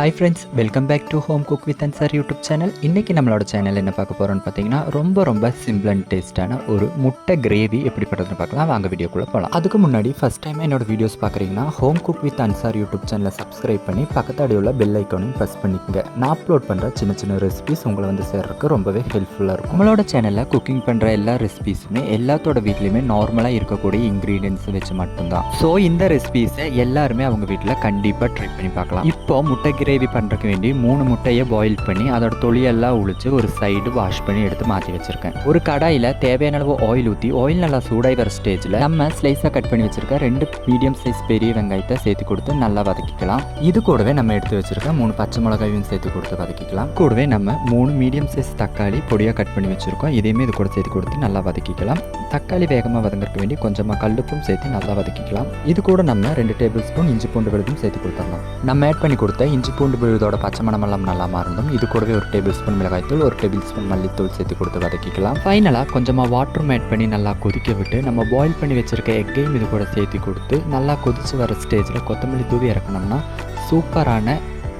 Hi friends welcome back to home cook with Ansar YouTube channel இன்றைக்கி நம்மளோட channel என்ன பார்க்க போகிறோம்னு பார்த்தீங்கன்னா ரொம்ப ரொம்ப சிம்பிள் அண்ட் டேஸ்ட்டான ஒரு முட்டை கிரேவி எப்படிப்பட்டதுன்னு பார்க்கலாம். வாங்க வீடியோக்குள்ளே போகலாம் அதுக்கு முன்னாடி ஃபஸ்ட் டைம் என்னோட வீடியோஸ் பார்க்குறீங்கன்னா home cook with Ansar YouTube சேனலை சப்ஸ்கிரைப் பண்ணி பக்கத்தாடி உள்ள பெல் ஐக்கானையும் ப்ரெஸ் பண்ணிக்கோங்க. நான் அப்லோட் பண்ணுற சின்ன சின்ன ரெசிபிஸ் உங்களை வந்து சேர்றதுக்கு ரொம்பவே ஹெல்ப்ஃபுல்லாக இருக்கும். நம்மளோட சேனலில் குக்கிங் பண்ணுற எல்லா ரெசிபிஸுமே எல்லாத்தோட வீட்லேயுமே நார்மலாக இருக்கக்கூடிய இன்க்ரீடியன்ஸ் வச்சு மட்டும்தான். ஸோ இந்த ரெசிபிஸை எல்லாருமே அவங்க வீட்டில் கண்டிப்பாக ட்ரை பண்ணி பார்க்கலாம். இப்போ முட்டை கிரேவி பண்ணுறதுக்கு வேண்டி மூணு முட்டையை பாயில் பண்ணி அதோட தொழியெல்லாம் உழிச்சு ஒரு சைடு வாஷ் பண்ணி எடுத்து மாற்றி வச்சிருக்கேன். ஒரு கடாயில் தேவையான அளவு ஆயில் ஊற்றி ஆயில் நல்லா சூடாகி வர ஸ்டேஜில் நம்ம ஸ்லைஸாக கட் பண்ணி வச்சிருக்க ரெண்டு மீடியம் சைஸ் பெரிய வெங்காயத்தை சேர்த்து கொடுத்து நல்லா வதக்கிக்கலாம். இது கூடவே நம்ம எடுத்து வச்சிருக்க மூணு பச்சை மிளகாயும் சேர்த்து கொடுத்து வதக்கிக்கலாம். கூடவே நம்ம மூணு மீடியம் சைஸ் தக்காளி பொடியாக கட் பண்ணி வச்சிருக்கோம். இதையுமே இது கூட சேர்த்து கொடுத்து நல்லா வதக்கிக்கலாம். தக்காளி வேகமாக வதங்கிறதுக்கு வேண்டி கொஞ்சமாக கல்லுப்பும் சேர்த்து நல்லா வதக்கிக்கலாம். இது கூட நம்ம ரெண்டு டேபிள் ஸ்பூன் இஞ்சி பூண்டு விழுதும் சேர்த்து கொடுத்துடலாம். நம்ம ஆட் பண்ணி கொடுத்த இஞ்சி பூண்டு புழுதோட பச்சை மனமெல்லாம் நல்லா மாறணும். இது கூடவே ஒரு டேபிள் ஸ்பூன் மிளகாய்த்தூள் ஒரு டேபிள் ஸ்பூன் மல்லித்தூள் சேர்த்து கொடுத்து வதக்கிக்கலாம். ஃபைனலாக கொஞ்சமாக வாட்டரும் ஆட் பண்ணி நல்லா கொதிக்க விட்டு நம்ம பாயில் பண்ணி வச்சிருக்க எக்கையும் இது கூட சேர்த்து கொடுத்து நல்லா கொதிச்சு வர ஸ்டேஜில் கொத்தமல்லி தூவி இறக்கணும்னா சூப்பரான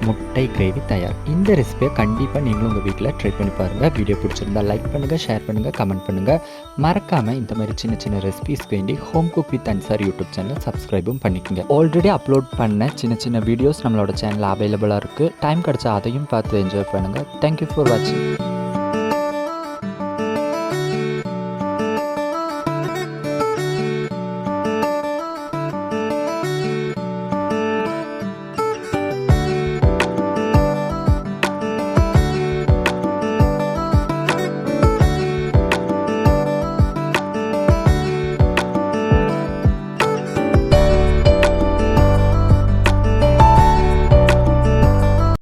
முட்டை கிரேவி தயார். இந்த ரெசிபியை கண்டிப்பாக நீங்களும் உங்கள் வீட்டில் ட்ரை பண்ணி பாருங்கள் வீடியோ பிடிச்சிருந்தா லைக் பண்ணுங்கள் ஷேர் பண்ணுங்கள் கமெண்ட் பண்ணுங்கள் மறக்காமல் இந்த மாதிரி சின்ன சின்ன ரெசிபிஸ்க்கு வேண்டி home cook with Ansar YouTube channel சப்ஸ்கிரைபும் பண்ணிக்கோங்க. ஆல்ரெடி அப்லோட் பண்ண சின்ன சின்ன வீடியோஸ் நம்மளோட சேனலில் அவைலபிளாக இருக்குது டைம் கிடச்சா அதையும் பார்த்து என்ஜாய் பண்ணுங்கள் தேங்க்யூ ஃபார் வாட்சிங்